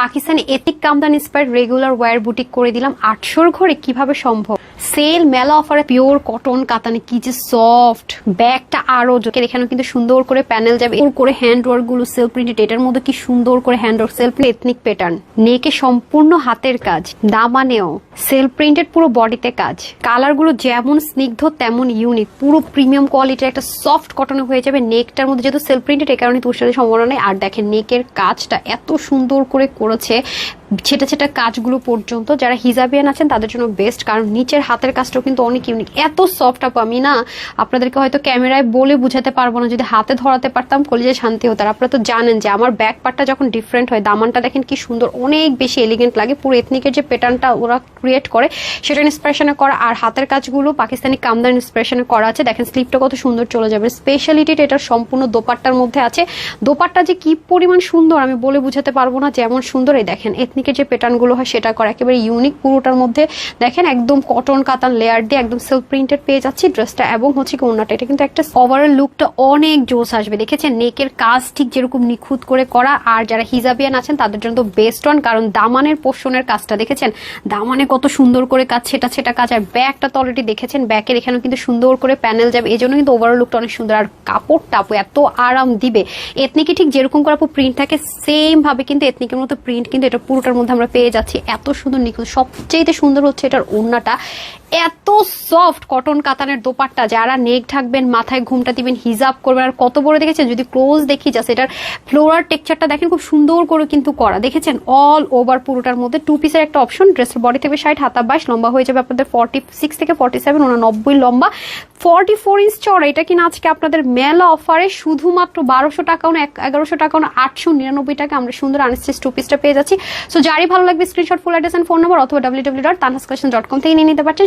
Pakistani ethnic কামদান inspired regular wear boutique করে দিলাম আটশোর ঘরে। কীভাবে সম্ভব? সেল মেলা অফারে পিওর কটন, কাতানে, কি যে সফট ব্যাগটা আরও এখানে কিন্তু সুন্দর করে প্যানেল যাবে। এর করে হ্যান্ড ওয়ার্কগুলো সেল প্রিন্টেড এটার মধ্যে কি সুন্দর করে hand work sell ethnic pattern নেকে সম্পূর্ণ হাতের কাজ, দামানেও। সেল প্রিন্টেড পুরো বডিতে কাজ। কালারগুলো যেমন স্নিগ্ধ, তেমন ইউনিক পুরো প্রিমিয়াম কোয়ালিটির একটা সফট কটন হয়ে যাবে। নেকটার মধ্যে যেহেতু সেল প্রিন্টেড এই কারণে তুষারের সম্ভাবনা নেই। আর দেখেন, নেকের কাজটা এত সুন্দর করে করেছে। ছেটা ছেটা কাজগুলো পর্যন্ত যারা হিজাবিয়ান আছেন, তাদের জন্য বেস্ট কারণ নিচের হাতের কাজটাও কিন্তু অনেক ইউনিক এত সফট আপ, আমি না আপনাদেরকে হয়তো ক্যামেরায় বলে বুঝাতে পারব না, যদি হাতে ধরাতে পারতাম কলেজে শান্তি হতো। আর আপনারা তো জানেন যে আমার ব্যাক পার্টটা যখন ডিফারেন্ট হয়, দামানটা দেখেন কি সুন্দর, অনেক বেশি এলিগেন্ট লাগে। পুরো এথনিকের যে প্যাটার্নটা ওরা ক্রিয়েট করে, সেটা ইন্সপিরেশনে করা। আর হাতের কাজগুলো পাকিস্তানি কামদার ইন্সপিরেশনে করা আছে। দেখেন স্লিপটা কত সুন্দর চলে যাবে। স্পেশালিটিটা এটার সম্পূর্ণ দোপাট্টার মধ্যে আছে। দোপাট্টা যে কি পরিমাণ সুন্দর, আমি বলে বুঝাতে পারব না যেমন সুন্দর। এই দেখেন এথনিকের যে প্যাটার্নগুলো হয় সেটা করা। একেবারে ইউনিক পুরোটার মধ্যে দেখেন একদম কটন কাতান লেয়ার দিয়ে একদম সিল্ক প্রিন্টেড পেয়ে যাচ্ছি ড্রেসটা এবং হচ্ছে কি ওনাটা এটা কিন্তু একটা ওভারঅল লুকটা অনেক জোস আসবে। দেখেছেন নেকের কাজ ঠিক যেরকম নিখুঁত করে করা আর যারা হিজাবিয়ান আছেন তাদের জন্য তো বেস্ট ওয়ান কারণ দামানের পোষণের কাজটা দেখেছেন? দামানে কত সুন্দর করে কাজ, সেটা সেটা কাজ আর ব্যাগটা তো অলরেডি দেখেছেন ব্যাকের এখানেও কিন্তু সুন্দর করে প্যানেল যাবে। এই জন্য কিন্তু ওভারঅল লুকটা অনেক সুন্দর। আর কাপড়টা আপু এত আরাম দিবে। এথনিকে ঠিক যেরকম করে প্রিন্ট থাকে সেম ভাবে কিন্তু এথনিকের মতো প্রিন্ট কিন্তু এটা পুরোটার মধ্যে আমরা পেয়ে যাচ্ছি। এত সুন্দর নিখুঁত সবচেয়ে সুন্দর হচ্ছে এটার ওড়নাটা। এত সফট কটন কাতানের দোপাট্টা, যারা নেক ঢাকবেন, মাথায় ঘুমটা দিবেন, হিজাব করবেন, আর কত বড় দেখেছেন? যদি ক্লোজ দেখি যাচ্ছে এটার ফ্লোরার টেক্সচারটা দেখেন, খুব সুন্দর করে কিন্তু করা। দেখেছেন? অল ওভার পুরোটার মধ্যে টু পিসের একটা অপশন ড্রেসের বডি থেকে ষাট, হাতা বাইশ, লম্বা হয়ে যাবে আপনাদের ফর্টি সিক্স থেকে ফর্টি সেভেন উননব্বই লম্বা। ফর্টি ফোর ইঞ্চ চড়া এটা কিনা আজকে আপনাদের মেলা অফারে শুধুমাত্র বারোশো টাকা, না এগারোশো টাকা, না, আটশো নিরানব্বই টাকা আমরা সুন্দর আনস্টিচ টু পিসটা পেয়ে যাচ্ছি। সো যারই ভালো লাগবে screenshot full address phone number অথবা W W dot Tanhas dot com থেকে নিয়ে নিতে পারছেন।